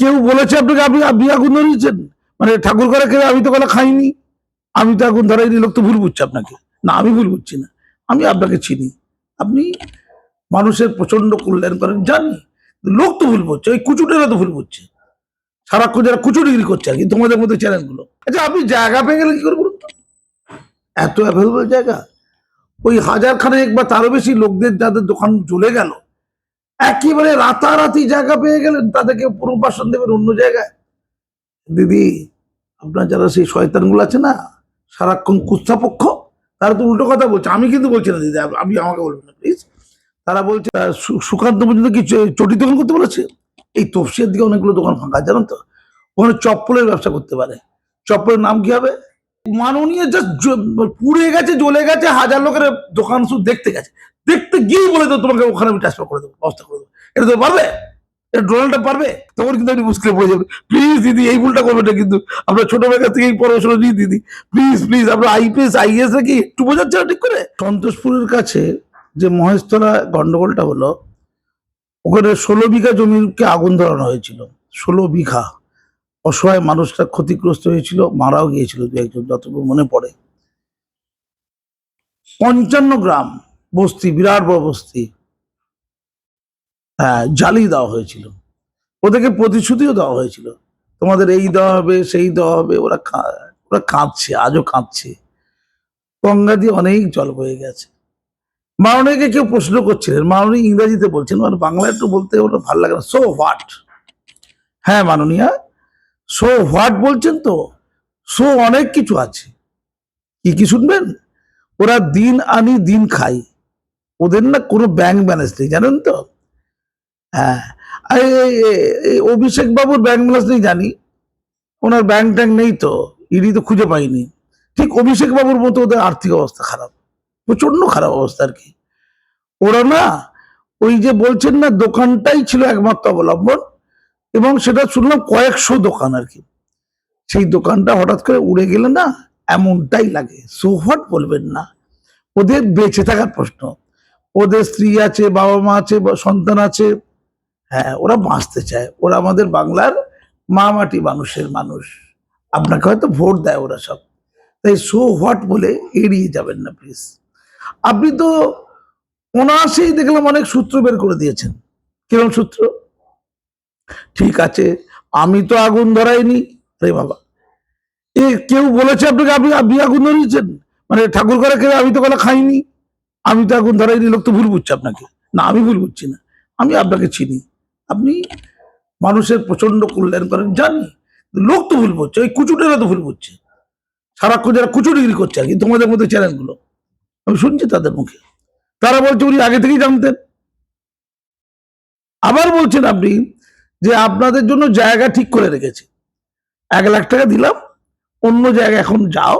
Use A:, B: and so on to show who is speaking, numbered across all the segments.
A: কেউ বলেছে আপনাকে, আপনি আপনি আগুন ধরিয়েছেন মানে ঠাকুর করে খেয়ে আমি তো কলা খাইনি। আমি তো আগুন ধরাইনি লোক তো ভুল বুঝছে আপনাকে। না, আমি ভুল বুঝছি না। আমি আপনাকে চিনি। আপনি মানুষের প্রচণ্ড কল্যাণ করেন, জানি। লোক তো ভুল বুঝছে, ওই কুচুটেরা তো ভুল বুঝছে। সারাক্ষণ যারা কুচুরিগিরি করছে আর কি, তোমাদের মধ্যে চ্যানেলগুলো। আচ্ছা আপনি জায়গা পেয়ে গেলে কি করে বলুন এত অ্যাভেলেবল জায়গা? ওই হাজার খানেক বা তারও বেশি লোকদের যাদের দোকান চলে গেল একেবারে রাতারাতি জায়গা পেয়ে গেলেন, তাদেরকে পুনর্বাসন দেবেন অন্য জায়গায়। দিদি, আপনার যারা সেই শয়তানগুলো আছে না, সারাক্ষণ কুস্তাপক্ষ তারা তো উল্টো কথা বলছে। আমি কিন্তু বলছি না, দিদি, আপ- আপনি আমাকে বলবেন না প্লিজ তারা বলছে সুকান্ত পর্যন্ত কি চটি দোকান করতে বলেছে? এই তফসিয়ার দিকে অনেকগুলো দোকান ফাঁকা জানো তো? ওখানে চপ্পলের ব্যবসা করতে পারে। চপ্পলের নাম কি হবে? মাননীয় জাস্ট পুড়ে গেছে, জ্বলে গেছে, হাজার লোকের দোকান শুধু দেখতে গেছে। দেখতে গিয়ে বলে তো তোমাকে ওখানে আমি ট্রান্সফার করে দেবো, ব্যবস্থা করে দেবো। এটা তো পারবে? এটা ডোনাল্ডটা পারবে? তখন কিন্তু আপনি মুশকিলে পড়ে যাবেন। প্লিজ দিদি, এই ভুলটা করবেন না কিন্তু। আপনার ছোটবেলা থেকে এই পড়াশোনা নিয়ে দিদি প্লিজ প্লিজ আপনার আইপিএস আইএস নাকি একটু বোঝাচ্ছে ঠিক করে? সন্তোষপুরের কাছে যে মহেশতলা গন্ডগোলটা হলো, ওখানে ষোলো বিঘা জমিকে আগুন ধরানো হয়েছিল। ষোলো বিঘা। অসহায় মানুষটা ক্ষতিগ্রস্ত হয়েছিল, মারাও গিয়েছিল দু একজন, যতটুকু মনে পড়ে। পঞ্চান্ন গ্রাম বস্তি, বিরাট বড় বস্তি হ্যাঁ জ্বালিয়ে দেওয়া হয়েছিল। ওদেরকে প্রতিশ্রুতিও দেওয়া হয়েছিল। তোমাদের এই দেওয়া হবে, সেই দেওয়া হবে, ওরা ওরা কাঁদছে, আজও কাঁদছে। গঙ্গা দিয়ে অনেক জল বয়ে গেছে। মাননীয়কে কেউ প্রশ্ন করছিলেন, মাননীয় ইংরেজিতে বলছেন, আর বাংলা একটু বলতে ওটা ভালো লাগে না। সো হোয়াট হ্যাঁ মাননীয়া? সো হোয়াট বলছেন তো? সো অনেক কিছু আছে। কি কি শুনবেন? ওরা দিন আনি দিন খাই ওদের না কোনো ব্যাংক ব্যালেন্স নেই, জানেন তো? হ্যাঁ। অভিষেক বাবুর ব্যাংক ব্যালেন্স নেই জানি। ওনার ব্যাংক ট্যাঙ্ক নেই তো। ইডি তো খুঁজে পাইনি। ঠিক অভিষেক বাবুর মতো ওদের আর্থিক অবস্থা খারাপ। প্রচণ্ড খারাপ অবস্থা আর কি। ওরা না, ওই যে বলছেন না, দোকানটাই ছিল একমাত্র অবলম্বন। এবং সেটা শুনলাম কয়েকশো দোকান আর কি। সেই দোকানটা হঠাৎ করে উড়ে গেলে না এমনটাই লাগে সোহট বলবেন না। ওদের বেঁচে থাকার প্রশ্ন, ওদের স্ত্রী আছে, বাবা মা আছে সন্তান আছে হ্যাঁ ওরা বাঁচতে চায়। ওরা আমাদের বাংলার মা মাটি মানুষের মানুষ। আপনাকে হয়তো ভোট দেয় ওরা সব। তাই সো হোয়াট বলে এড়িয়ে যাবেন না, প্লিজ। আপনি তো অনায়াসেই দেখলাম অনেক সূত্র বের করে দিয়েছেন। কীরকম সূত্র? ঠিক আছে, আমি তো আগুন ধরাইনি। রে বাবা। এ কেউ বলেছে আপনাকে, আপনি আপনি আগুন ধরিয়েছেন? মানে ঠাকুর করে খেয়ে আমি তো কলা খাইনি। আমি তো আগুন ধরাইনি, লোক তো ভুল বুঝছে আপনাকে। না, আমি ভুল বুঝছি না। আমি আপনাকে চিনি। আপনি মানুষের প্রচণ্ড কল্যাণ করেন, জানি। লোক তো ভুল বুঝছে, ওই কুচুটেরা তো ভুল বুঝছে। সারাক্ষণ যারা কুচুরিগিরি করছে আর কি, তোমাদের মধ্যে চ্যানেলগুলো। আমি শুনছি তাদের মুখে। তারা বলছে উনি আগে থেকেই জানতেন। আবার বলছেন আপনি যে আপনাদের জন্য জায়গা ঠিক করে রেখেছে। এক লাখ টাকা দিলাম, অন্য জায়গা এখন যাও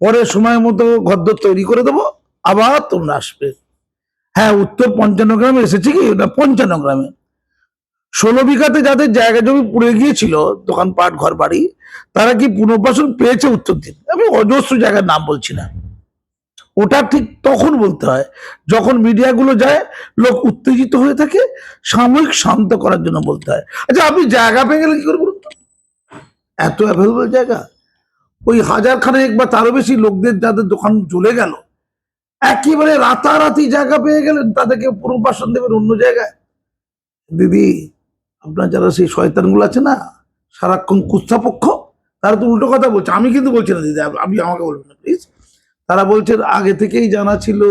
A: পরে সময় মতো ঘরদর তৈরি করে দেবো, আবার তোমরা আসবে। হ্যাঁ উত্তর পঞ্চান্ন গ্রামে এসেছে কি? না, পঞ্চান্ন গ্রামে। ষোলো বিঘাতে যাদের জায়গা জমি পুড়ে গিয়েছিল, দোকানপাট ঘর বাড়ি তারা কি পুনর্বাসন পেয়েছে উত্তর দিন? আমি অজস্র জায়গার নাম বলছি না। ওটা ঠিক তখন বলতে হয়, যখন মিডিয়াগুলো যায়, লোক উত্তেজিত হয়ে থাকে, সাময়িক শান্ত করার জন্য বলতে হয়। আচ্ছা আপনি জায়গা পেয়ে গেলে কি বলুন? এত অ্যাভেলেবল জায়গা? ওই হাজার খানেক বা তারও বেশি লোকদের যাদের দোকান চলে গেল, একেবারে রাতারাতি জায়গা পেয়ে গেলেন, তাদেরকে পুনর্বাসন দেবেন অন্য জায়গায়? দিদি, আপনার যারা সেই শয়তানগুলো আছে না, সারাক্ষণ কুস্তাপক্ষ তারা তো উল্টো কথা বলছে। আমি কিন্তু বলছি না দিদি, আপনি আমাকে বলবেন না প্লিজ তারা বলছেন আগে থেকেই জানা ছিল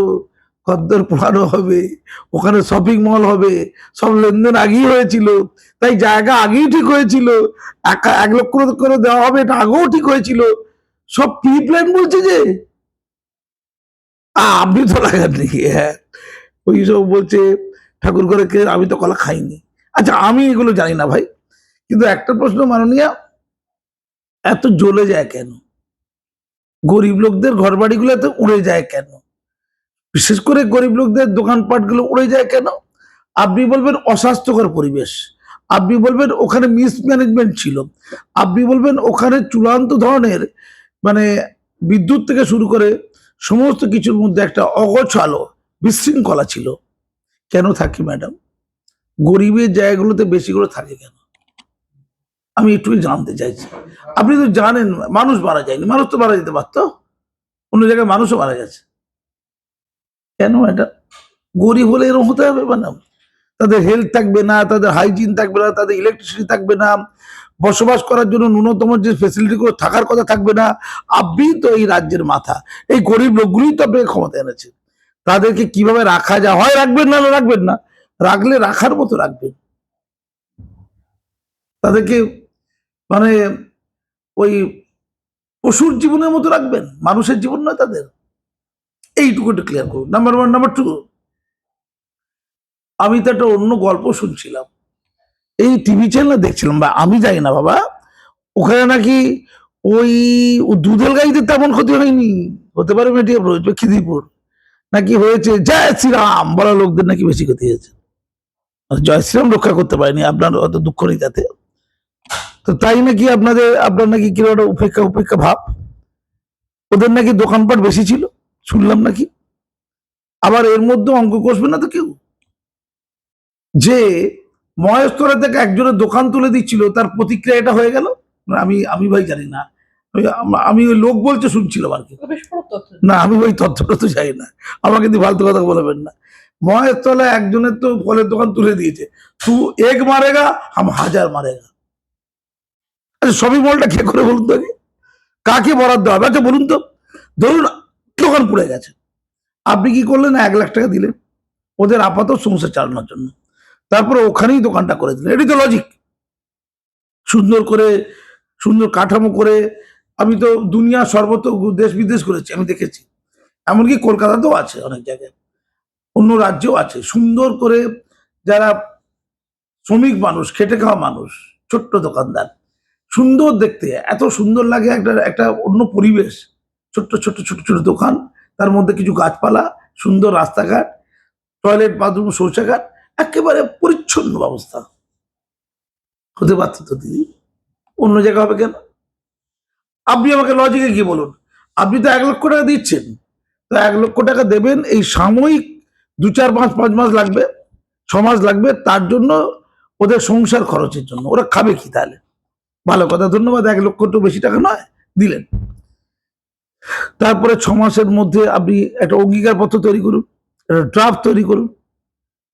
A: খদ্দর পোড়ানো হবে, ওখানে শপিং মল হবে, সব লেনদেন আগেই হয়েছিল। তাই জায়গা আগেই ঠিক হয়েছিল। এক- এক লক্ষ করে দেওয়া হবে, এটা আগেও ঠিক হয়েছিল। সব প্রি প্ল্যান বলছে যে আপনি তো লাগাননি হ্যাঁ। ওই সব বলছে, ঠাকুর করে কে, আমি তো কলা খাইনি। আচ্ছা আমি এগুলো জানি না ভাই, কিন্তু একটা প্রশ্ন মাননীয়, এত জ্বলে যায় কেন? গরিব লোকদের ঘর বাড়িগুলো এত উড়ে যায় কেন? বিশেষ করে গরিব লোকদের দোকানপাটগুলো উড়ে যায় কেন? আপনি বলবেন অস্বাস্থ্যকর পরিবেশ। আপনি বলবেন ওখানে মিসম্যানেজমেন্ট ছিল। আপনি বলবেন ওখানে চূড়ান্ত ধরনের মানে বিদ্যুৎ থেকে শুরু করে সমস্ত কিছুর মধ্যে একটা অগোছালো বিশৃঙ্খলা ছিল। কেন থাকে ম্যাডাম গরিবের জায়গাগুলোতে বেশি করে থাকে কেন? আমি একটু জানতে চাইছি। আপনি তো জানেন, মানুষ মারা যায়নি, মানুষ তো মারা যেতে পারতো। অন্য জায়গায় মানুষও মারা গেছে। কেন এটা? গরিব হলে এরকম হতে হবে ম্যাডাম তাদের হেলথ থাকবে না, তাদের হাইজিন থাকবে না, তাদের ইলেকট্রিসিটি থাকবে না, বসবাস করার জন্য ন্যূনতম যে ফেসিলিটি গুলো থাকার কথা থাকবে না আপনি তো এই রাজ্যের মাথা। এই গরিব লোকগুলোই তো আপনাকে ক্ষমতা এনেছে। তাদেরকে কীভাবে রাখা যায়? হয় রাখবেন না রাখবেন না? রাখলে রাখার মতো রাখবেন। তাদেরকে মানে ওই পশুর জীবনের মতো রাখবেন, মানুষের জীবন নয় তাদের। এইটুকু একটু ক্লিয়ার করুন। নাম্বার ওয়ান নাম্বার টু আমি তো একটা অন্য গল্প শুনছিলাম। এই টিভি চ্যানেলে দেখছিলাম, বা আমি যাই না বাবা, ওখানে নাকি ওই দুধের গাইতে তেমন ক্ষতি হয়নি। হতে পারে হচ্ছে খিদিপুর নাকি হয়েছে জয় শ্রীরাম বলা লোকদের নাকি বেশি ক্ষতি হয়েছে। জয় শ্রীরাম রক্ষা করতে পারেনি, আপনার অত দুঃখ নেই তাতে। তো তাই নাকি আপনাদের আপনার নাকি কীরকম একটা উপেক্ষা উপেক্ষা ভাব? ওদের নাকি দোকানপাট বেশি ছিল? শুনলাম নাকি? আবার এর মধ্যে অঙ্ক কষবে না তো কেউ? যে মহেশতলা থেকে একজনের দোকান তুলে দিচ্ছিল তার প্রতিক্রিয়া এটা হয়ে গেল? আমি আমি ভাই জানি না। আমি- ওই লোক বলছে শুনছিলাম আর কি। না আমি ওই তথ্যটা তো চাই না। আমাকে কিন্তু ফালতু কথা বলবেন না। মহেশ তলা একজনের তো ফলের দোকান তুলে দিয়েছে। তু এক মারেগা হাম হাজার মারেগা। আচ্ছা সবই মলটা কে করে বলুন তো? কাকে বরাদ্দ হবে? আচ্ছা বলুন তো। ধরুন, দোকান পুড়ে গেছে। আপনি কি করলেন? এক লাখ টাকা দিলেন। ওদের আপাতত সংসার চালানোর জন্য। তারপরে ওখানেই দোকানটা করে দিলেন। এটাই তো লজিক সুন্দর করে, সুন্দর কাঠামো করে, আমি তো দুনিয়া সর্বত্র দেশ বিদেশ করেছি, আমি দেখেছি। এমনকি কলকাতাতেও আছে অনেক জায়গায়। অন্য রাজ্যেও আছে। সুন্দর করে যারা শ্রমিক মানুষ, খেটে খাওয়া মানুষ, ছোট্ট দোকানদার সুন্দর দেখতে, এত সুন্দর লাগে একটা একটা অন্য পরিবেশ। ছোট্ট ছোট্ট, ছোট ছোট দোকান, তার মধ্যে কিছু গাছপালা, সুন্দর রাস্তাঘাট টয়লেট বাথরুম শৌচাঘাট একেবারে পরিচ্ছন্ন ব্যবস্থা। হতে পারত তো দিদি? অন্য জায়গা হবে কেন? আপনি আমাকে লজিকে কি বলুন। আপনি তো এক লক্ষ টাকা দিচ্ছেন। তো এক লক্ষ টাকা দেবেন, এই সাময়িক দু চার মাস, পাঁচ মাস লাগবে, ছ মাস লাগবে, তার জন্য ওদের সংসার খরচের জন্য। ওরা খাবে কি তাহলে? ভালো কথা, ধন্যবাদ। এক লক্ষ একটু বেশি টাকা নয়, দিলেন। তারপরে ছ মাসের মধ্যে আপনি একটা অঙ্গীকারপত্র তৈরি করুন, একটা ড্রাফট তৈরি করুন।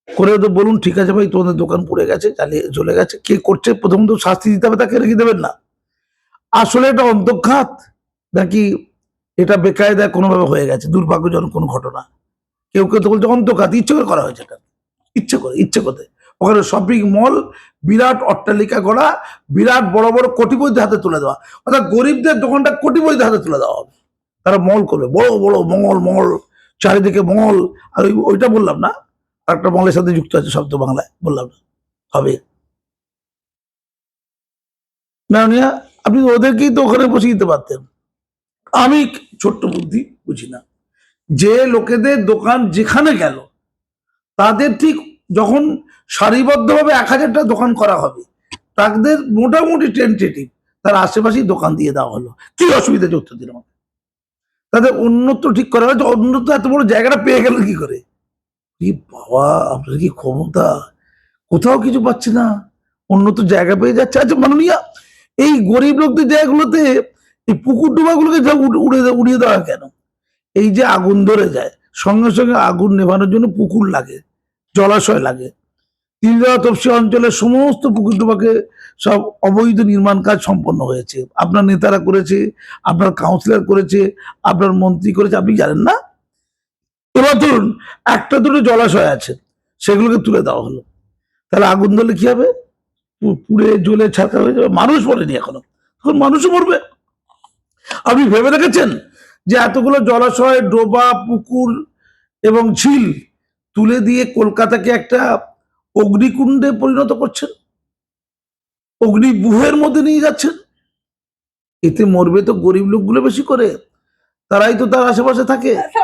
A: করে তো বলুন, ঠিক আছে ভাই, তোমাদের দোকান পুড়ে গেছে, চালিয়ে চলে গেছে, কে করছে, প্রথম তো শাস্তি দিতে হবে, তাকে রেখে দেবেন না। আসলে এটা অন্তঃঘাত নাকি এটা বেকায়দায় কোনোভাবে হয়ে গেছে, দুর্ভাগ্যজনক কোনো ঘটনা? কেউ কেউ তো বলছে অন্তঃঘাত ইচ্ছে করে করা হয়েছে এটা। ইচ্ছে করে ইচ্ছে করে ওখানে শপিং মল বিরাট অট্টালিকা গড়া, বিরাট বড় বড় কোটিপতিদের হাতে তুলে দেওয়া। অর্থাৎ গরিবদের দোকানটা কোটিপতিদের হাতে তুলে দেওয়া হবে। তারা মল করবে। বড় বড়, মঙ্গল মল চারিদিকে মল আর ওই, ওইটা বললাম না। একটা মলের সাথে যুক্ত আছে শব্দ বাংলায়। বললাম না। হবে। না আপনি ওদেরকেই তো ওখানে বসে দিতে পারতেন। আমি ছোট্ট বুদ্ধি বুঝি না। যে লোকেদের দোকান যেখানে গেল, তাদের ঠিক যখন সারিবদ্ধভাবে এক হাজারটা দোকান করা হবে, তাদের মোটামুটি টেন্টেটিভ তার আশেপাশেই দোকান দিয়ে দেওয়া হলো। কি অসুবিধা যুক্ত দিন আমাকে? তাদের অন্যত্র ঠিক করা হয়েছে, অন্যত্র এত বড় জায়গাটা পেয়ে গেল কি করে? বাবা আপনার কি ক্ষমতা? কোথাও কিছু পাচ্ছে না। উন্নত জায়গা পেয়ে যাচ্ছে। আচ্ছা মাননীয়া, এই গরিব লোকদের জায়গাগুলোতে এই পুকুর ডুবাগুলোকে যা উড়ে উড়িয়ে দেওয়া কেন? এই যে আগুন ধরে যায়, সঙ্গে সঙ্গে আগুন নেভানোর জন্য পুকুর লাগে। জলাশয় লাগে। তিলদেওয়া তপসি অঞ্চলের সমস্ত পুকুর ডুবাকে সব অবৈধ নির্মাণ কাজ সম্পন্ন হয়েছে। আপনার নেতারা করেছে, আপনার কাউন্সিলর করেছে, আপনার মন্ত্রী করেছে, আপনি জানেন না? এবার ধরুন, একটা দুটো জলাশয় আছে, সেগুলোকে তুলে দেওয়া হলো। তাহলে আগুন ধরলে কি হবে? পুড়ে, জ্বলে ছাকা হয়ে যাবে, মানুষ মরেনি এখনও। তখন মানুষও মরবে। আপনি ভেবে রেখেছেন যে এতগুলো জলাশয়, ডোবা, পুকুর এবং ঝিল তুলে দিয়ে কলকাতাকে একটা অগ্নিকুণ্ডে পরিণত করছেন? অগ্নিবুহের মধ্যে নিয়ে যাচ্ছেন? এতে মরবে তো গরিব লোকগুলো বেশি করে। তারাই তো তার আশেপাশে থাকে।
B: একটা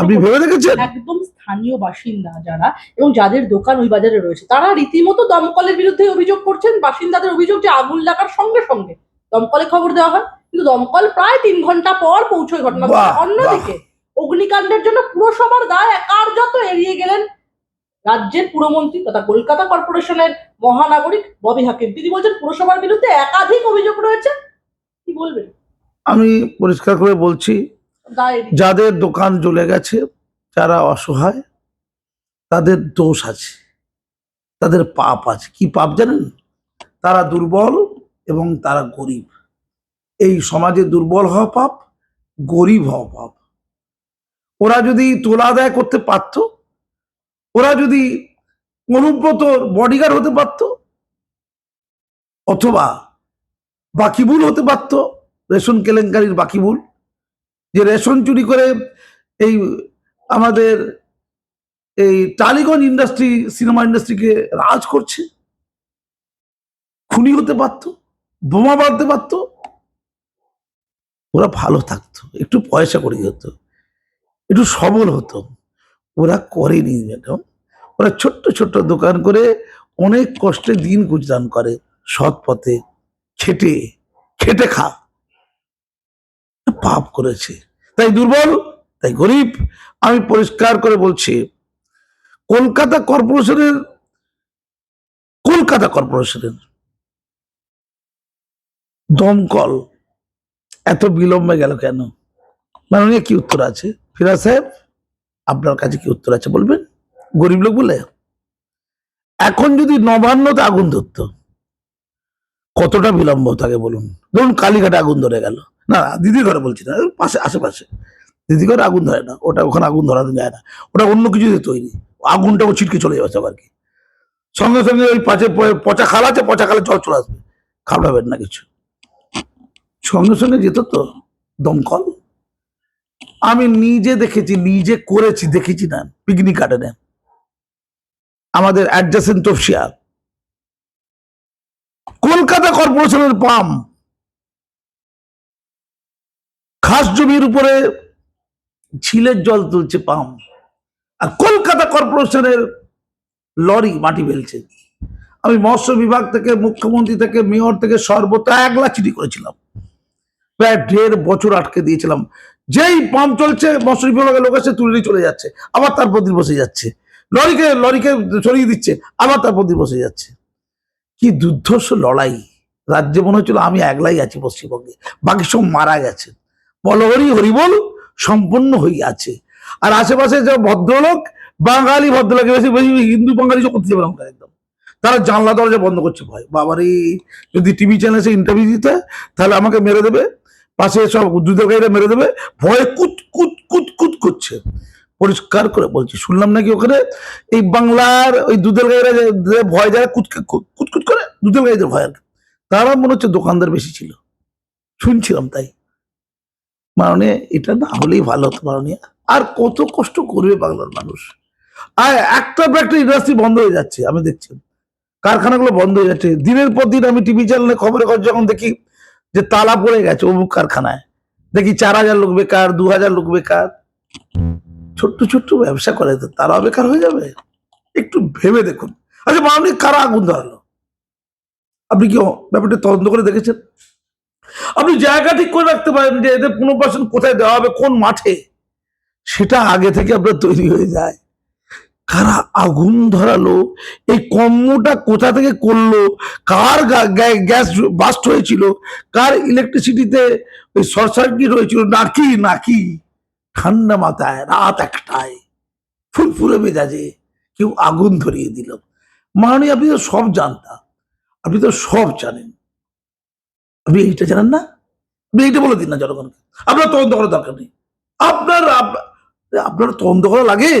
A: আপনি ভেবে দেখেছেন?
B: একদম স্থানীয় বাসিন্দা যারা এবং যাদের দোকান ওই বাজারে রয়েছে তারা রীতিমতো দমকলের বিরুদ্ধে অভিযোগ করছেন। বাসিন্দাদের অভিযোগ যে আগুন লাগার সঙ্গে সঙ্গে দমকলে খবর দেওয়া হয়। কিন্তু দমকল প্রায় তিন ঘণ্টা পর পৌঁছয় ঘটনা অন্যদিকে অগ্নিকাণ্ডের জন্য পুরসভার দায় কার্যত এড়িয়ে গেলেন? রাজ্যের পুরমন্ত্রী তথা কলকাতা কর্পোরেশনের মহানাগরিক ববি হাকিম। তিনি বলছেন পুরসভার বিরুদ্ধে একাধিক অভিযোগ রয়েছে। কি বলবেন?
A: আমি পরিষ্কার করে বলছি যাদের দোকান জ্বলে গেছে যারা অসহায় তাদের দোষ আছে। তাদের পাপ আছে। কি পাপ জানেন? তারা দুর্বল এবং তারা গরিব। এই সমাজে দুর্বল হওয়া পাপ গরিব হওয়া পাপ। ওরা যদি তোলা আদায় করতে পারত, ওরা যদি অনুব্রত বডিগার্ড হতে পারত, অথবা বাকিবুল হতে পারত, রেশন কেলেঙ্কারির বাকিবুল যে রেশন চুরি করে এই আমাদের এই টালিগঞ্জ ইন্ডাস্ট্রি সিনেমা ইন্ডাস্ট্রিকে রাজ করছে, খুনি হতে পারতো, বোমা বাঁধতে পারতো, ওরা ভালো থাকতো, একটু পয়সা করে হতো। একটু সবল হতো। ওরা করেনি ম্যাডাম। ওরা ছোট্ট ছোট্ট দোকান করে অনেক কষ্টে দিন গুজরান করে। সৎ পথে খেটে খেটে খা। পাপ করেছে। তাই দুর্বল, তাই গরিব। আমি পরিষ্কার করে বলছি, কলকাতা কর্পোরেশনের কলকাতা কর্পোরেশনের দমকল এত বিলম্বে গেল কেন? মাননীয় কি উত্তর আছে? ফিরাজ সাহেব, আপনার কাছে কি উত্তর আছে বলবেন? গরিব লোক বলে? এখন যদি নবান্নতে আগুন ধরতো, কতটা বিলম্ব থাকে বলুন? ধরুন কালীঘাটে আগুন ধরে গেল। না দিদি ঘরে বলছি না, পাশে, আশেপাশে। দিদি ঘরে আগুন ধরে না, ওটা ওখানে আগুন ধরানো যায় না। ওটা অন্য কিছু তৈরি। আগুনটা ও ছিটকে চলে যাচ্ছে আবার কি। সঙ্গে সঙ্গে ওই পাশে পচা খাল আছে, পচা খালে জল চলে আসবে। খাবড়াবেন না কিছু। সঙ্গে সঙ্গে যেত তো, দমকল। আমি নিজে দেখেছি, নিজে করেছি, দেখেছি না পিকনিক গার্ডেনে আমাদের অ্যাডজাসেন্ট তফসিয়া কলকাতা কর্পোরেশনের পাম। খাস জমির উপরে ঝিলের জল তুলছে পাম। আর কলকাতা কর্পোরেশনের লরি, মাটি ফেলছে আমি মৎস্য বিভাগ থেকে, মুখ্যমন্ত্রী থেকে, মেয়র থেকে সর্বত্র একলা চিঠি করেছিলাম। প্রায় দেড় বছর আটকে দিয়েছিলাম। যেই পাম্প চলছে, মৎস্য লোক এসে তুলে চলে যাচ্ছে, আবার তার প্রতি বসে যাচ্ছে। লরিকে লরিকে সরিয়ে দিচ্ছে, আবার তার প্রতি বসে যাচ্ছে। কি দুর্ধর্ষ লড়াই। রাজ্যে মনে হচ্ছিল আমি একলাই আছি পশ্চিমবঙ্গে, বাকি সব মারা গেছে। বলহরি হরিবল সম্পন্ন হয়ে আছে। আর আশেপাশে যে ভদ্রলোক, বাঙালি ভদ্রলোক, বেশি বেশি হিন্দু বাঙালি সব করতে যাবে একদম। তারা জানলা দরজা বন্ধ করছে, ভয়। বাবারে, যদি টিভি চ্যানেলে ইন্টারভিউ দিতে, তাহলে আমাকে মেরে দেবে। পাশে সব গাড়িরা মেরে দেবে। ভয়ে কুত কুত কুত কুত করছে। পরিষ্কার করে বলছি, শুনলাম নাকি ওখানে এই বাংলার ওই দুধের গাড়িরা ভয় যারা কুতকে কুতকুত করে, দুধের গাড়িদের ভয় আর। তারা মনে হচ্ছে দোকানদার বেশি ছিল। শুনছিলাম তাই। মানে এটা না হলেই ভালো হতো মাননীয়। আর কত কষ্ট করবে বাংলার মানুষ। আর একটা পর একটা ইন্ডাস্ট্রি বন্ধ হয়ে যাচ্ছে, আমি দেখছি। কারখানাগুলো বন্ধ হয়ে যাচ্ছে। দিনের পর দিন আমি টিভি চ্যানেলে খবরে খবর যখন দেখি যে তালা পড়ে গেছে অমুক কারখানায়। দেখি চার হাজার লোক বেকার, দু হাজার লোক বেকার। ছোট্ট ছোট্ট ব্যবসা করে তো তারাও বেকার হয়ে যাবে। একটু ভেবে দেখুন। আচ্ছা মাননীয় কারা আগুন ধরালো? আপনি কি ব্যাপারটা তদন্ত করে দেখেছেন? আপনি জায়গা ঠিক করে রাখতে পারেন যে এদের পুনর্বাসন কোথায় দেওয়া হবে, কোন মাঠে? সেটা আগে থেকে আপনার তৈরি হয়ে যায়। কারা আগুন ধরালো? এই কম্মটা কোথা থেকে করল? কার গ্যাস বাস্ট হয়েছিল? কার ইলেকট্রিসিটিতে ওই শর্ট সার্কিট হয়েছিল? নাকি নাকি? ঠান্ডা মাথায়, রাত একটায় ফুলফুলে মেজাজে কেউ আগুন ধরিয়ে দিল। মানে আপনি তো সব জানতা আপনি তো সব জানেন। আপনি এইটা জানেন না? আপনি এইটা বলে দিন না জনগণকে। আপনার তদন্ত করার দরকার নেই। আপনার আপনার তদন্ত করা লাগে?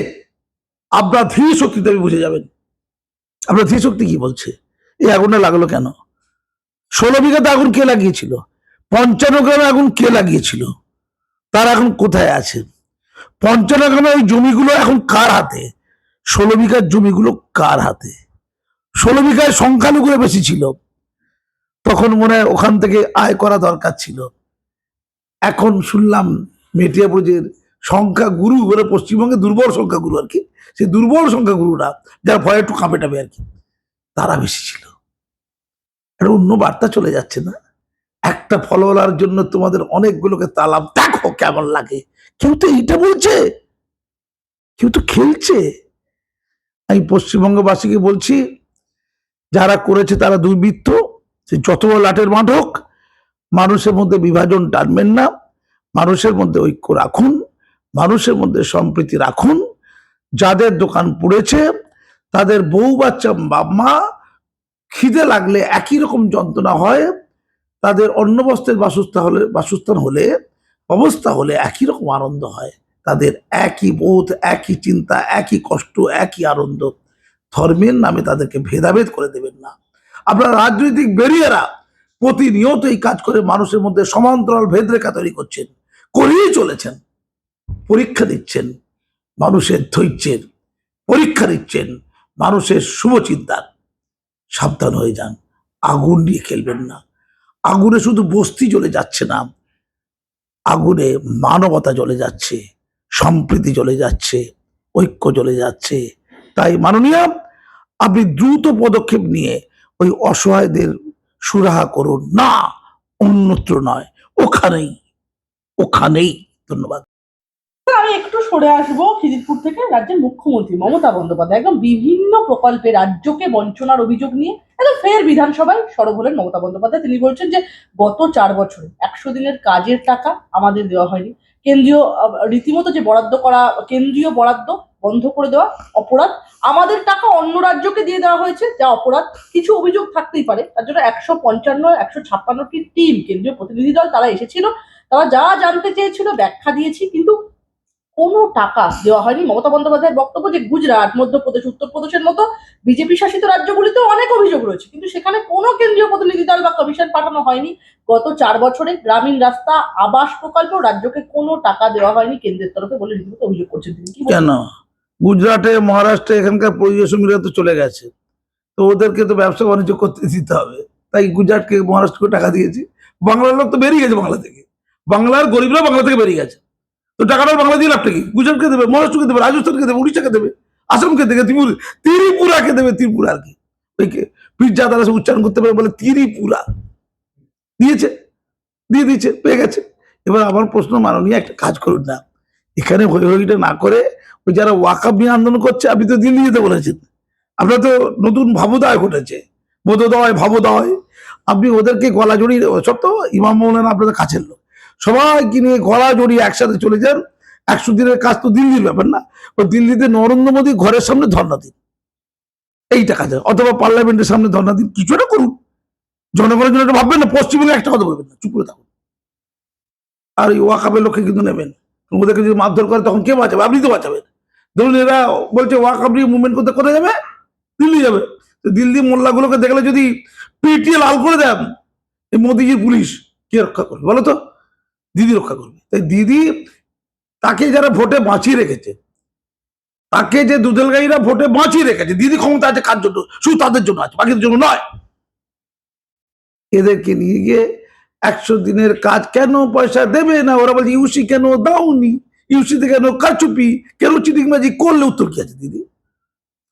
A: আপনার ধীর শক্তিতে আপনি বুঝে যাবেন। আপনার ধীর শক্তি কি বলছে? এই আগুনটা লাগল কেন? ষোলো বিঘাতে আগুন কে লাগিয়েছিল? পঞ্চান্ন গ্রামে আগুন কে লাগিয়েছিল? তার এখন কোথায় আছে? পঞ্চান্ন গ্রামে ওই জমিগুলো এখন কার হাতে? ষোলো বিঘার জমিগুলো কার হাতে? ষোলো বিঘায় সংখ্যালঘুরা বেশি ছিল। তখন মনে হয় ওখান থেকে আয় করা দরকার ছিল। এখন শুনলাম মেটিয়াপুরের সংখ্যা গুরু বলে পশ্চিমবঙ্গে দুর্বল সংখ্যা গুরু আর কি। সেই দুর্বল সংখ্যা গুরুরা যার ভয়ে একটু কাঁপে আর কি। তারা বেশি ছিল। একটা অন্য বার্তা চলে যাচ্ছে না? একটা ফলোয়ার জন্য তোমাদের অনেকগুলোকে তালাম। দেখো কেমন লাগে। কেউ তো এইটা বলছে? কেউ তো খেলছে? আমি পশ্চিমবঙ্গবাসীকে বলছি, যারা করেছে তারা দুর্বৃত্ত। সে যত লাটের মাঠ হোক, মানুষের মধ্যে বিভাজন টানবেন না। মানুষের মধ্যে ঐক্য রাখুন। মানুষের মধ্যে সম্প্রীতি রাখুন। যাদের দোকান পুড়েছে, তাদের বউ বাচ্চা মা খিদে লাগলে একই রকম যন্ত্রণা হয়। তাদের অন্ন বস্ত্রের বাসস্থান হলে বাসস্থান হলে, অবস্থা হলে একই রকম আনন্দ হয়। তাদের একই বোধ, একই চিন্তা, একই কষ্ট, একই আনন্দ। ধর্মের নামে তাদেরকে ভেদাভেদ করে দেবেন না। আপনারা রাজনৈতিক বেরিয়েরা প্রতিনিয়ত এই কাজ করে মানুষের মধ্যে সমান্তরাল ভেদরেখা তৈরি করছেন করেই চলেছেন। পরীক্ষা দিচ্ছেন, মানুষের ধৈর্যের পরীক্ষা দিচ্ছেন মানুষের শুভচিন্তার সাবধান হয়ে যান, আগুন নিয়ে খেলবেন না। আগুনে শুধু বস্তি জ্বলে যাচ্ছে না, আগুনে মানবতা জ্বলে যাচ্ছে, সম্প্রীতি জ্বলে যাচ্ছে, ঐক্য জ্বলে যাচ্ছে। তাই মাননীয়, আপনি দ্রুত পদক্ষেপ নিয়ে ওই অসহায়দের সুরাহা করুন। না, অন্যত্র নয়, ওখানেই ওখানেই। ধন্যবাদ।
B: সরে আসব খিদিরপুর থেকে রাজ্যের মুখ্যমন্ত্রী মমতা বন্দ্যোপাধ্যায়। একদম বিভিন্ন প্রকল্পে রাজ্যকে বঞ্চনার অভিযোগ নিয়ে, একদম ফের বিধানসভায় সরব হলেন মমতা বন্দ্যোপাধ্যায়। তিনি বলছেন যে, গত চার বছরে একশো দিনের কাজের টাকা আমাদের দেওয়া হয়নি। কেন্দ্রীয় রীতিমতো যে বরাদ্দ করা, কেন্দ্রীয় বরাদ্দ বন্ধ করে দেওয়া অপরাধ, আমাদের টাকা অন্য রাজ্যকে দিয়ে দেওয়া হয়েছে, যা অপরাধ। কিছু অভিযোগ থাকতেই পারে, তার জন্য একশো পঞ্চান্ন, একশো ছাপ্পান্নটি টিম, কেন্দ্রীয় প্রতিনিধি দল, তারা এসেছিল। তারা যা জানতে চেয়েছিল, ব্যাখ্যা দিয়েছি, কিন্তু কোনো টাকা দেওয়া হয়নি। মমতা বন্দ্যোপাধ্যায়ের বক্তব্য যে গুজরাট, মধ্যপ্রদেশ, উত্তরপ্রদেশের মতো বিজেপি শাসিত রাজ্যগুলিতেও অনেক অভিযোগ রয়েছে। কিন্তু সেখানে কোনো কেন্দ্রীয় প্রতিনিধি দল বা কমিশন পাঠানো হয়নি। গত চার বছরে গ্রামীণ রাস্তা, আবাস প্রকল্প রাজ্যকে কোনো টাকা দেওয়া হয়নি কেন্দ্রের তরফে বলে রীতিমতো অভিযোগ করছেন তিনি।
A: কেন? গুজরাটে, মহারাষ্ট্রে এখানকার পরিবেশ শ্রমিকরা তো চলে গেছে। তো ওদেরকে তো ব্যবসা বাণিজ্য করতে দিতে হবে। তাই গুজরাটকে, মহারাষ্ট্রকে টাকা দিয়েছি। বাংলার লোক তো বেরিয়ে গেছে বাংলা থেকে। বাংলার গরিবরা বাংলা থেকে বেরিয়ে গেছে। তো টাকাটা বাংলা দিয়ে লাভটা কি? গুজরাটকে দেবে, মহারাষ্ট্রকে দেবে, রাজস্থানকে দেবে, উড়িষ্যাকে দেবে, আসামকে দেবে, ত্রিপুর ত্রিপুরাকে দেবে, ত্রিপুরা আর কি। পিজ্জা তারা সে উচ্চারণ করতে পারে বলে ত্রিপুরা। দিয়েছে, দিয়ে দিয়েছে, পেয়ে গেছে। এবার আমার প্রশ্ন মাননীয়, একটা কাজ করুন না। এখানে হই হইটা না করে ওই যারা ওয়াকাপ নিয়ে আন্দোলন করছে, আপনি তো দিল্লি যেতে বলেছেন। আপনার তো নতুন ভাবোদয় ঘটেছে। বোধোদয়, ভাবোদয়। আপনি ওদেরকে গলা জড়িয়ে, সব তো ইমাম মৌলানা আপনাদের কাছের লোক। সবাইকে নিয়ে গলা জড়িয়ে একসাথে চলে যান। একশো দিনের কাজ তো দিল্লির ব্যাপার না। দিল্লিতে নরেন্দ্র মোদী ঘরের সামনে ধর্ণা দিন। এইটা কাজ অথবা পার্লামেন্টের সামনে ধর্ণা দিন। কিছু একটা করুন। জনগণের জন্য ভাববেন না। পশ্চিমবঙ্গে একটা কথা বলবেন না। চুপ করে থাকুন। আর ওই ওয়াকাপের লক্ষ্যে কিন্তু নেবেন। ওদেরকে যদি মারধর করে, তখন কে বাঁচাবে? আপনি তো বাঁচাবেন। ধরুন এরা বলছে ওয়াকাপ নিয়ে মুভমেন্ট করতে কোথায় যাবে? দিল্লি যাবে। তো দিল্লি মোল্লাগুলোকে দেখলে যদি পিটিয়ে লাল করে দেন, এই মোদিজির পুলিশ কে রক্ষা করবে? বলো তো। দিদি রক্ষা করবে। তাই দিদি তাকে যারা ভোটে বাঁচিয়ে রেখেছে, তাকে যে দুধেল গাইরা ভোটে বাঁচিয়ে রেখেছে, দিদি ক্ষমতা আছে কার জন্য? শুধু তাদের জন্য আছে, বাকিদের জন্য নয়। এদেরকে নিয়ে গিয়ে একশো দিনের কাজ কেন পয়সা দেবে না? ওরা বলছে, ইউসি কেন দাওনি? ইউসিতে কেন কারচুপি? কেন চিটিংবাজি করলে উত্তর কি আছে দিদি?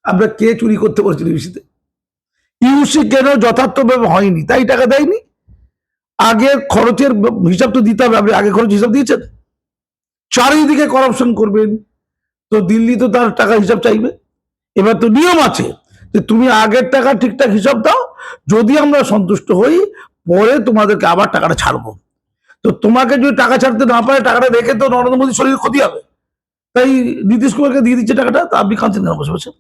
A: আমরা কে চুরি করতে পারছিল ইউসিতে? ইউসি কেন যথার্থভাবে হয়নি, তাই টাকা দেয়নি? আগের খরচের হিসাব তো দিতে হবে। আপনি আগে খরচ হিসাব দিয়েছেন। চারিদিকে করাপশন করবেন। তো দিল্লি তো তার টাকা হিসাব চাইবে। এবার তো নিয়ম আছে যে তুমি আগের টাকা ঠিকঠাক হিসাব দাও। যদি আমরা সন্তুষ্ট হই, পরে তোমাদেরকে আবার টাকাটা ছাড়বো। তো তোমাকে যদি টাকা ছাড়তে না পারে, টাকাটা রেখে তো নরেন্দ্র মোদীর শরীরে ক্ষতি হবে। তাই নীতিশ কুমারকে দিয়ে দিচ্ছে টাকাটা, তা আপনি কাঁদছেন কেন বসে বসে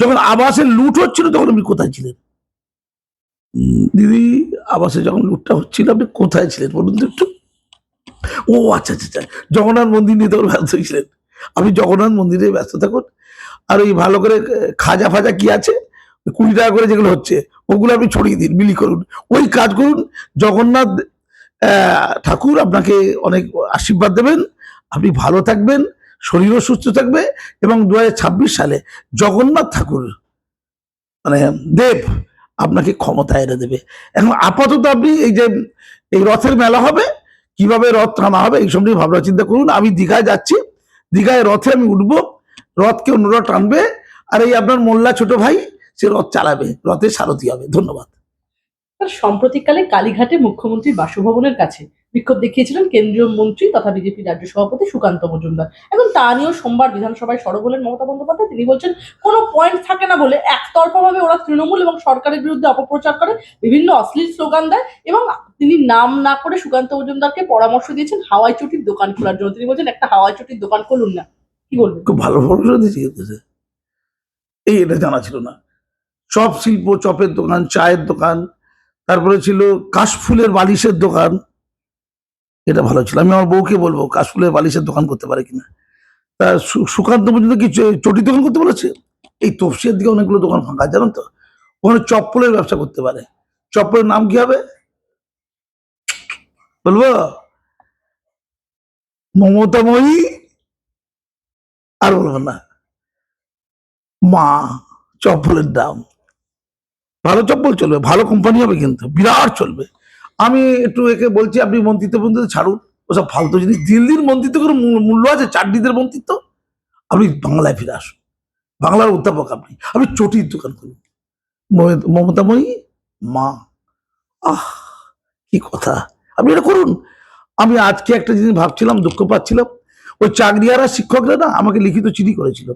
A: যখন আবাসের লুট হচ্ছিল, তখন আপনি কোথায় ছিলেন? দিদি, আবাসে যখন লুটটা হচ্ছিল, আপনি কোথায় ছিলেন বলুন তো একটু? ও আচ্ছা আচ্ছা আচ্ছা। জগন্নাথ মন্দির নিয়ে তখন ব্যস্ত ছিলেন। আপনি জগন্নাথ মন্দিরে ব্যস্ত থাকুন। আর ওই ভালো করে খাজা ফাজা কি আছে? কুড়ি টাকা করে যেগুলো হচ্ছে, ওগুলো আপনি ছড়িয়ে দিন, বিলি করুন। ওই কাজ করুন, জগন্নাথ ঠাকুর আপনাকে অনেক আশীর্বাদ দেবেন। আপনি ভালো থাকবেন, শরীরও সুস্থ থাকবে এবং দু হাজার ছাব্বিশ সালে জগন্নাথ ঠাকুর মানে দেব আপনাকে ক্ষমতা এনে দেবে। এখন আপাতত আপনি এই যে, এই রথের মেলা হবে, কীভাবে রথ টানা হবে, এই সব নিয়ে ভাবনা চিন্তা করুন। আমি দীঘায় যাচ্ছি, দীঘায় রথে আমি উঠবো, রথকে অন্যরা টানবে, আর এই আপনার মোল্লা ছোট ভাই, সে রথ চালাবে রথে সারথি হবে। ধন্যবাদ।
B: সাম্প্রতিককালে কালীঘাটে মুখ্যমন্ত্রীর বাসভবনের কাছে বিক্ষোভ দেখিয়েছিলেন কেন্দ্রীয় মন্ত্রী তথা বিজেপি রাজ্য সভাপতি সুকান্ত মজুমদার। এখন তা নিয়েও সোমবার বিধানসভায় সরব হলেন মমতা বন্দ্যোপাধ্যায়। তিনি বলছেন, কোনো পয়েন্ট থাকে না বলে একতরফাভাবে ওরা তৃণমূল এবং সরকারের বিরুদ্ধে অপপ্রচার করে, বিভিন্ন অশ্লীল স্লোগান দেয় এবং তিনি নাম না করে সুকান্ত মজুমদারকে পরামর্শ দিয়েছেন, হাওয়াই চটির দোকান খোলার জন্য। তিনি বলছেন, একটা হাওয়াই চটির দোকান খুলুন না। কি বলবেন?
A: খুব ভালো ভরসা দিয়েছি। এই এটা জানা ছিল না। চপ শিল্প, চপের দোকান, চায়ের দোকান, তারপরে ছিল কাশফুলের বালিশের দোকান এটা ভালো ছিল। আমি আমার বউকে বলব, কাশফুলের বালিশের দোকান করতে পারে কিনা। তা সুকান্ত পর্যন্ত কি চটি দোকান করতে বলেছে? এই তফসিয়ের দিকে অনেকগুলো দোকান ফাঁকা জানো তো? ওখানে চপ্পলের ব্যবসা করতে পারে। চপ্পলের নাম কি হবে? বলব? মমতাময়ী? আর বলব না। মা, চপ্পলের দাম। ভালো চপ্পল চলবে, ভালো কোম্পানি হবে কিন্তু, বিরাট চলবে। আমি একটু একে বলছি, আপনি মন্ত্রিত্ব মন্ত্রিত্ব ছাড়ুন। ওসব ফালতু জিনিস। দিল্লির মন্ত্রিত্ব করে মূল্য আছে চারদিদের মন্ত্রিত্ব? আপনি বাংলায় ফিরে আসুন। বাংলার অধ্যাপক আপনি। আপনি চটির দোকান করুন মমতাময়ী? মা। আহ, কি কথা। আপনি এটা করুন। আমি আজকে একটা জিনিস ভাবছিলাম, দুঃখ পাচ্ছিলাম। ওই চাকরিয়ারা শিক্ষকরা না আমাকে লিখিত চিঠি করেছিল।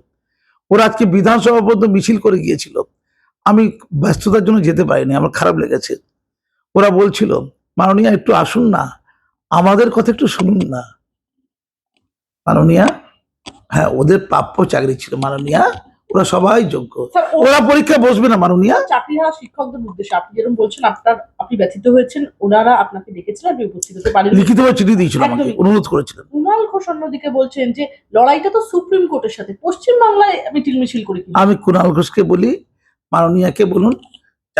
A: ওরা আজকে বিধানসভা পর্যন্ত মিছিল করে গিয়েছিল। আমি ব্যস্ততার জন্য যেতে পারিনি, আমার খারাপ লেগেছে। ওরা বলছিল মাননীয়া একটু আসুন না। আমাদের কথা একটু শুনুন না। মাননীয়া হ্যাঁ ওদের প্রাপ্য চাকরি ছিল। মাননীয়া ওরা সবাই যোগ্য। ওরা পরীক্ষায় বসবে না মাননীয়া।
B: চাকরি হারা শিক্ষকদের উদ্দেশ্যে আপনি যেরকম বলছেন আপনার আপনি ব্যথিত হয়েছেন ওনারা আপনাকে ডেকেছিলেন আপনি উপস্থিত হতে পারেন
A: লিখিতভাবে চিঠি দিয়েছিল আমাকে অনুরোধ করেছিলেন
B: কুণাল ঘোষ অন্যদিকে বলছেন যে লড়াইটা তো সুপ্রিম কোর্টের সাথে পশ্চিম বাংলায় মিটিল মিছিল করে
A: আমি কুণাল ঘোষকে বলি মাননীয়াকে বলুন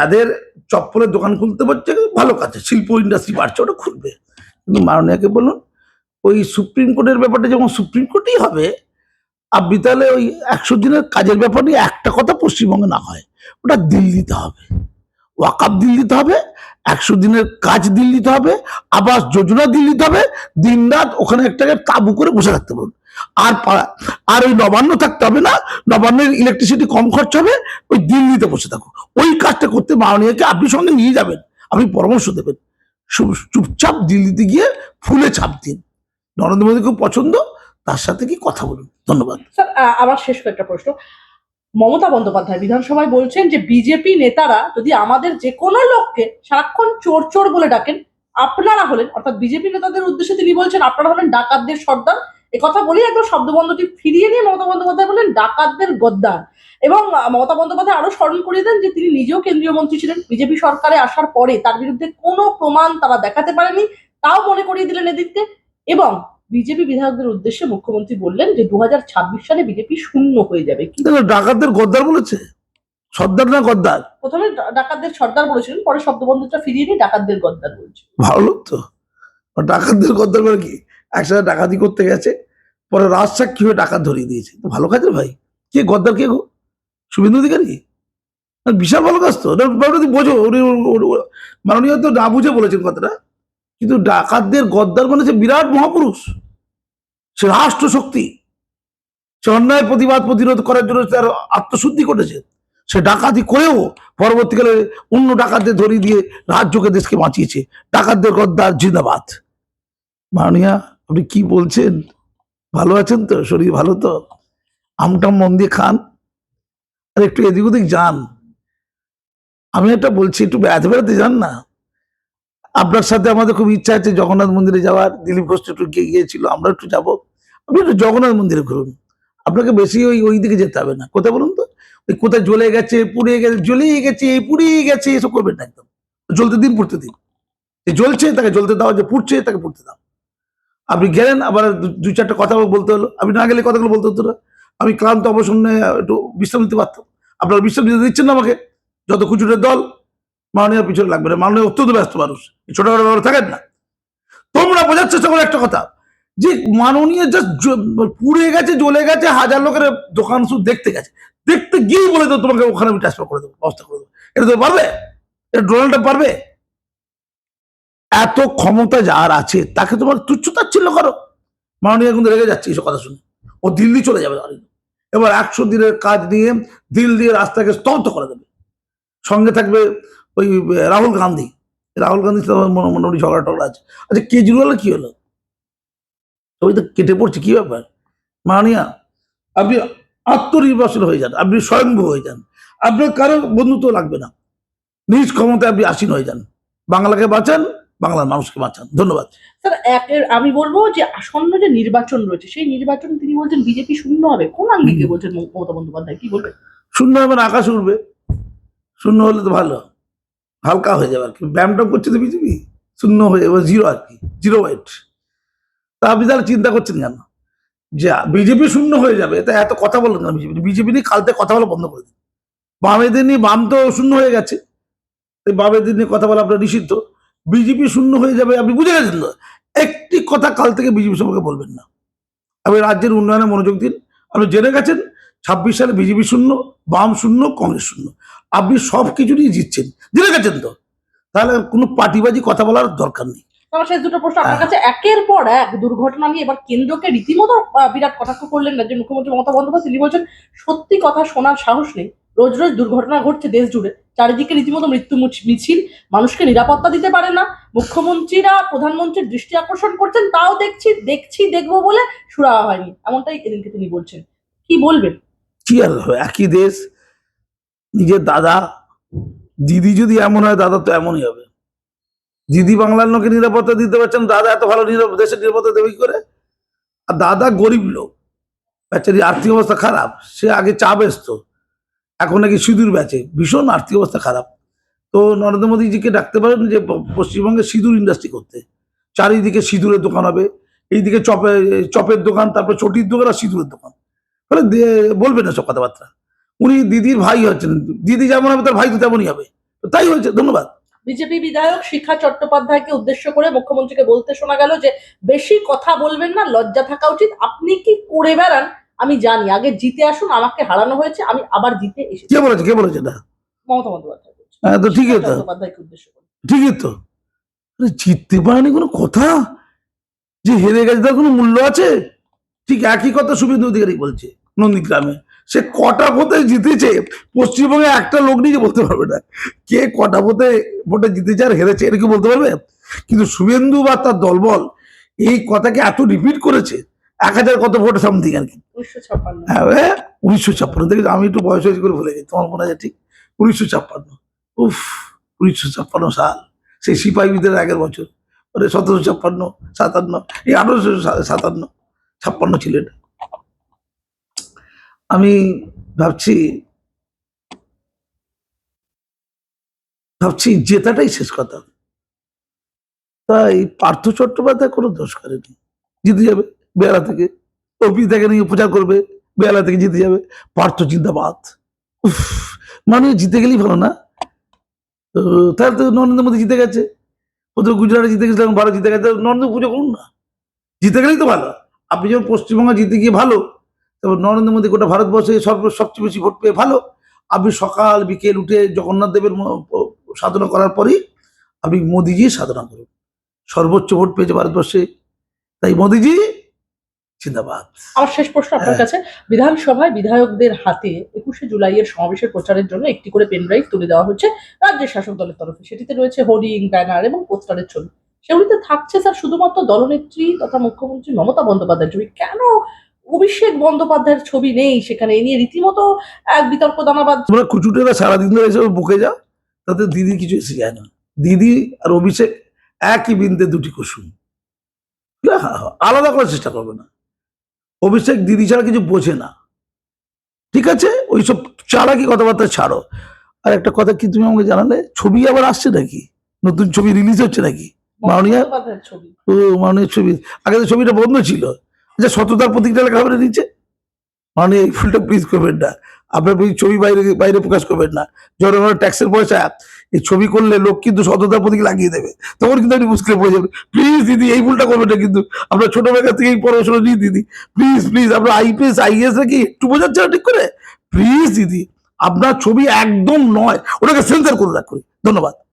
A: যাদের চপ্পলের দোকান খুলতে পারছে ভালো কাজ, শিল্প ইন্ডাস্ট্রি বাড়ছে, ওটা খুলবে। কিন্তু মাননীয়াকে বলুন, ওই সুপ্রিম কোর্টের ব্যাপারটা যেমন সুপ্রিম কোর্টেই হবে আপনি তাহলে ওই একশো দিনের কাজের ব্যাপার নিয়ে একটা কথা পশ্চিমবঙ্গে না হয়, ওটা দিল্লিতে হবে। ওয়াকাপ দিল্লিতে হবে একশো দিনের কাজ দিল্লিতে হবে, আবাস যোজনা দিল্লিতে হবে দিন রাত ওখানে একটা তাবু করে বসে থাকতে বলুন আর পা- আর ওই নবান্ন থাকতে হবে না, নবান্নের ইলেকট্রিসিটি কম খরচ হবে, ওই দিল্লিতে বসে থাকো। ওই কাজটা করতে মাননীয়কে আপনি সঙ্গে নিয়ে যাবেন, আপনি পরামর্শ দেবেন। চুপ- চুপচাপ দিল্লিতে গিয়ে ফুলে ছাপ দিন। নরেন্দ্র মোদী খুব পছন্দ, তার সাথে কি কথা বলুন? ধন্যবাদ।
B: স্যার আমার শেষ একটা প্রশ্ন। মমতা বন্দ্যোপাধ্যায় বিধানসভায় বলছেন যে বিজেপি নেতারা যদি আমাদের যে কোনো লোককে সারাক্ষণ চোর চোর বলে ডাকেন, আপনারা হলেন, অর্থাৎ বিজেপি নেতাদের উদ্দেশ্যে তিনি বলছেন আপনারা হলেন ডাকাতদের সর্দার। কথা বলেই একদম শব্দবন্ধটি ফিরিয়ে নিয়ে মমতা বন্দ্যোপাধ্যায় বললেন ডাকাতদের গদ্দার। এবং মমতা বন্দ্যোপাধ্যায় আরও স্মরণ করিয়ে দেন যে তিনি নিজেও কেন্দ্রীয় মন্ত্রী ছিলেন। বিজেপি সরকারে আসার পরে তার বিরুদ্ধে কোনো প্রমাণ তারা দেখাতে পারেনি, তাও মনে করিয়ে দিলেন এদিককে এবং বিজেপি বিধায়কদের উদ্দেশ্যে মুখ্যমন্ত্রী বললেন যে দুহাজার ছাব্বিশ সালে বিজেপি শূন্য হয়ে যাবে।
A: ডাকাতদের গদ্দার বলেছে। সর্দার না গদ্দার?
B: প্রথমে ডাকাতদের সর্দার বলেছিলেন পরে শব্দবন্ধটা ফিরিয়ে নিয়ে ডাকাতদের গদ্দার বলছে।
A: ভালো তো। ডাকাতদের গদ্দার করে কি? একসাথে ডাকাতি করতে গেছে পরে রাজ রাজসাক্ষী হয়ে ডাকাত ধরিয়ে দিয়েছে। তো ভালো কাজের ভাই। কে গদ্দার কে গো? শুভেন্দু অধিকারী? বিশাল ভালো কাজ তো। ব্যাপারটা বোঝো উনি- উনি- উনি- মাননীয় তো না বুঝে বলেছেন কথাটা। কিন্তু ডাকাতদের গদ্দার মানে সে বিরাট মহাপুরুষ। সে রাষ্ট্র শক্তি সে অন্যায় প্রতিবাদ প্রতিরোধ করার জন্য তার আত্মশুদ্ধি ঘটেছে সে ডাকাতি করেও পরবর্তীকালে অন্য ডাকাতদের ধরিয়ে দিয়ে রাজ্যকে, দেশকে বাঁচিয়েছে। ডাকাতদের গদ্দার জিন্দাবাদ। মাননীয়া, আপনি কি বলছেন? ভালো আছেন তো? শরীর ভালো তো? আমটাম মন দিয়ে খান। আর একটু এদিক ওদিক যান। আমি এটা বলছি, একটু বেড়াতে বেড়াতে যান না? আপনার সাথে আমাদের খুব ইচ্ছা আছে জগন্নাথ মন্দিরে যাওয়ার। দিলীপ ঘোষ একটু গিয়ে গিয়েছিল, আমরা একটু যাব। আপনি একটু জগন্নাথ মন্দিরে ঘুরুন। আপনাকে বেশি ওই ওই দিকে যেতে হবে না। কোথায় বলুন তো? ওই কোথায় জ্বলে গেছে, পুড়ে গেছে, জ্বলেই গেছে পুড়িয়ে গেছে, এসব করবেন না একদম। জ্বলতে দিন, পুড়তে দিন। যে জ্বলছে, তাকে জ্বলতে দাও, যে পুড়ছে, তাকে পুড়তে দাও। আপনি গেলেন, আবার দু- চারটা কথা বলতে হলো। আপনি না গেলে কথাগুলো বলতে হতো না। আমি ক্লান্ত অবসর নিয়ে একটু বিশ্রাম নিতে পারতাম। আপনারা বিশ্রাম দিতে দিচ্ছেন না আমাকে। যত কুচুরের দল মাননীয় পিছনে লাগবে না। মাননীয় অত্যন্ত ব্যস্ত মানুষ। ছোটখাটো ব্যাপারে থাকেন না। তোমরা বোঝার চেষ্টা করো একটা কথা, যে মাননীয় জাস্ট পুড়ে গেছে, জ্বলে গেছে, হাজার লোকের দোকান শুধু দেখতে গেছে। দেখতে গিয়েই বলে দেবো, তোমাকে ওখানে আমি ট্রান্সফার করে দেবো, ব্যবস্থা করে দেবো। এটা তো পারবে? এটা ডোনাল্ড পারবে? এত ক্ষমতা যার আছে, তাকে তোমার তুচ্ছ তাচ্ছিল্য করো। মাননীয় কিন্তু রেগে যাচ্ছে এইসব কথা শুনে। ও দিল্লি চলে যাবে। এবার একশো দিনের কাজ নিয়ে দিল্লি রাস্তাকে স্তব্ধ করে দেবে। সঙ্গে থাকবে ওই রাহুল গান্ধী। রাহুল গান্ধীর সাথে মোটামুটি ঝগড়া টগড়া আছে। আচ্ছা কেজরিওয়ালের কি হলো? ওই তো কেটে পড়ছে কি ব্যাপার? মানিয়া আপনি আত্মনির্ভরশীল হয়ে যান আপনি স্বয়ংভূ হয়ে যান। আপনার কারও বন্ধুত্ব লাগবে না। নিজ ক্ষমতায় আপনি আসীন হয়ে যান। বাংলাকে বাঁচান বাংলার মানুষকে বাঁচান। ধন্যবাদ।
B: স্যার একের আমি বলব যে আসন্ন যে নির্বাচন রয়েছে সেই নির্বাচন তিনি বলছেন বিজেপি শূন্য হবে। কোন আঙ্গিকে বলছেন মমতা বন্দ্যোপাধ্যায়? কি বলবেন?
A: শূন্য হবে না আকাশ উঠবে শূন্য হলে তো ভালো। হালকা হয়ে যাবে আর কি। ব্যায়ামটা করছে তো বিজেপি শূন্য হয়ে যাবে জিরো আর কি জিরো ওয়েট তা আপনি তাহলে চিন্তা করছেন কেন? যে বিজেপি শূন্য হয়ে যাবে, তা এত কথা বলেন না বিজেপি? বিজেপি নিয়ে কালতে কথা বলা বন্ধ করে দিন। বামেদের নিয়ে বাম তো শূন্য হয়ে গেছে। বামেদের নিয়ে কথা বলা আপনার নিষিদ্ধ। বিজেপি শূন্য হয়ে যাবে, আপনি বুঝে গেছেন তো? একটি কথা কাল থেকে বিজেপি সম্পর্কে বলবেন না। আপনি রাজ্যের উন্নয়নে মনোযোগ দিন। আপনি জেনে গেছেন, ছাব্বিশ সালে বিজেপি শূন্য, বাম শূন্য, কংগ্রেস শূন্য। আপনি সব কিছু নিয়ে জিতছেন। জেনে গেছেন তো? তাহলে কোনো পার্টিবাজি কথা বলার দরকার নেই।
B: আমার শেষ দুটো প্রশ্ন। আপনার
A: হ্যাঁ।
B: কাছে একের পর এক দুর্ঘটনা নিয়ে এবার কেন্দ্রকে রীতিমতো বিরাট কটাক্ষ করলেন রাজ্যের মুখ্যমন্ত্রী মমতা বন্দ্যোপাধ্যায়। তিনি বলছেন সত্যি কথা শোনার সাহস নেই। রোজ রোজ দুর্ঘটনা ঘটছে দেশ জুড়ে। চারিদিকে রীতিমতো মৃত্যু মিছিল। মানুষকে নিরাপত্তা দিতে পারে না। মুখ্যমন্ত্রীরা প্রধানমন্ত্রীর দৃষ্টি আকর্ষণ করছেন। তাও দেখছি দেখছি দেখব বলে সুরা হয়নি। এমনটাই এদিনকে তিনি বলছেন। কি বলবেন?
A: কি আর একই দেশ নিজের দাদা, দিদি যদি এমন হয়, দাদা তো এমনই হবে। দিদি বাংলার লোকে নিরাপত্তা দিতে পারছেন, দাদা এত ভালো দেশের নিরাপত্তা দেবে কি করে? আর দাদা গরিব লোক। বেচারি আর্থিক অবস্থা খারাপ, সে আগে চা বেচতো। এখন নাকি সিঁদুর বেচে। ভীষণ আর্থিক অবস্থা খারাপ। তো নরেন্দ্র মোদীজিকে ডাকতে পারেন যে পশ্চিমবঙ্গে সিঁদুর ইন্ডাস্ট্রি করতে। চারিদিকে সিঁদুরের দোকান হবে। এইদিকে চপে চপের দোকান, তারপর চটির দোকান আর সিঁদুরের দোকান। দে- বলবেন না সব কথাবার্তা। উনি দিদির ভাই হচ্ছেন। দিদি যেমন হবে তার ভাই তো তেমনই হবে। তাই হয়েছে ধন্যবাদ।
B: বিজেপি বিধায়ক শিখা চট্টোপাধ্যায়কে উদ্দেশ্য করে মুখ্যমন্ত্রীকে বলতে শোনা গেল যে বেশি কথা বলবেন না লজ্জা থাকা উচিত। আপনি কি করে বেড়ান? আমি জানি। আগে জিতে আসুন আমাকে হারানো হয়েছে আমি আবার জিতে এসেছি।
A: কে বলেছে কে বলেছে না
B: মমতা বন্দ্যোপাধ্যায়।
A: হ্যাঁ তো ঠিকই তো।
B: চট্টোপাধ্যায়কে উদ্দেশ্য করে।
A: ঠিকই তো। জিততে পারেনি কোনো কথা? যে হেরে গেছে তার কোনো মূল্য আছে? ঠিক একই কথা শুভেন্দু অধিকারী বলছে নন্দীগ্রামে। সে কটা ভোটে জিতেছে? পশ্চিমবঙ্গে একটা লোক নিজে বলতে পারবে না। কে কটা ভোটে ভোটে জিতেছে আর হেরেছে এটা কি বলতে পারবে? কিন্তু শুভেন্দু বা তার দলবল এই কথাকে এত রিপিট করেছে এক হাজার কত ভোট সামথিং আর কি।
B: উনিশশো ছাপ্পান্ন।
A: হ্যাঁ উনিশশো ছাপ্পান্ন। দেখে আমি একটু বয়স হয়েছে করে ভুলে গেছি তোমার মনে আছে ঠিক? উনিশশো ছাপ্পান্ন। উফ উনিশশো ছাপ্পান্ন সাল। সেই সিপাহী বিদ্রোহের আগের বছর। মানে সতেরোশো ছাপ্পান্ন সাতান্ন এই আঠারোশো সাতান্ন ছাপ্পান্ন ছিল এটা আমি ভাবছি ভাবছি জেতাটাই শেষ কথা। তাই পার্থ চট্টোপাধ্যায় কোনো দোষ করেনি। জিতে যাবে, বেলা থেকে। অপি থেকে নিয়ে প্রচার করবে, বেলা থেকে জিতে যাবে। পার্থ জিন্দাবাদ। উফ মানে জিতে গেলেই ভালো না? তাহলে তো নরেন্দ্র মোদী জিতে গেছে। প্রথমে গুজরাটে জিতে গেছিলাম ভারত জিতে গেছে। নরেন্দ্র পুজো করুন না। জিতে গেলেই তো ভালো। আপনি যখন পশ্চিমবঙ্গে জিতে গিয়ে ভালো তারপর নরেন্দ্র মোদী গোটা ভারতবর্ষে সর্ব সবচেয়ে বেশি ভোট পেয়ে ভালো। আপনি সকাল বিকেল উঠে জগন্নাথ দেবের সাধনা করার পরেই আপনি মোদিজি সাধনা করুন সর্বোচ্চ ভোট পেয়েছে ভারতবর্ষে। তাই মোদিজি জিন্দাবাদ।
B: আমার শেষ প্রশ্ন আপনার
A: হ্যাঁ।
B: কাছে। বিধানসভায় বিধায়কদের হাতে একুশে জুলাইয়ের সমাবেশের প্রচারের জন্য একটি করে পেনড্রাইভ তুলে দেওয়া হচ্ছে রাজ্যের শাসক দলের তরফে। সেটিতে রয়েছে হোর্ডিং ব্যানার এবং পোস্টারের ছবি। সেগুলিতে থাকছে স্যার শুধুমাত্র দলনেত্রী তথা মুখ্যমন্ত্রী মমতা বন্দ্যোপাধ্যায়ের ছবি। কেন অভিষেক বন্দ্যোপাধ্যায়ের ছবি নেই সেখানে। এ নিয়ে রীতিমতো এক বিতর্ক দানাবাদ
A: তোমরা কুচুটেরা সারাদিন ধরে এসে বুকে যাও তাতে দিদি কিছু এসে যায় না। দিদি আর অভিষেক একই বিন্দে দুটি কুসুম। আলাদা করার চেষ্টা করবে না। অভিষেক দিদি ছাড়া কিছু বোঝে না। ঠিক আছে? ওইসব চালাকি কথাবার্তা ছাড়ো। আর একটা কথা কি তুমি আমাকে জানালে? ছবি আবার আসছে নাকি? নতুন ছবি রিলিজ হচ্ছে নাকি? মাননীয়?
B: ছবি।
A: ও মাননীয় ছবি। আগে তো ছবিটা বন্ধ ছিল। আচ্ছা সততার প্রতীকটা লেখা হবে নিচে? মানে এই ফুলটা প্লিজ করবেন না। আপনার ছবি বাইরে বাইরে প্রকাশ করবেন না। জনগণের ট্যাক্সের পয়সা। এই ছবি করলে লোক কিন্তু সততার প্রতীক লাগিয়ে দেবে। তখন কিন্তু আপনি মুশকিলে পড়ে যাবেন। প্লিজ দিদি, এই ভুলটা করবেন না কিন্তু। আমরা ছোটবেলা থেকেই পড়াশোনা নিই দিদি। প্লিজ প্লিজ আপনার আইপিএস আইএস নাকি একটু বোঝাচ্ছে ঠিক করে? প্লিজ দিদি, আপনার ছবি একদম নয়। ওটাকে সেন্সার করে রাখ করি ধন্যবাদ।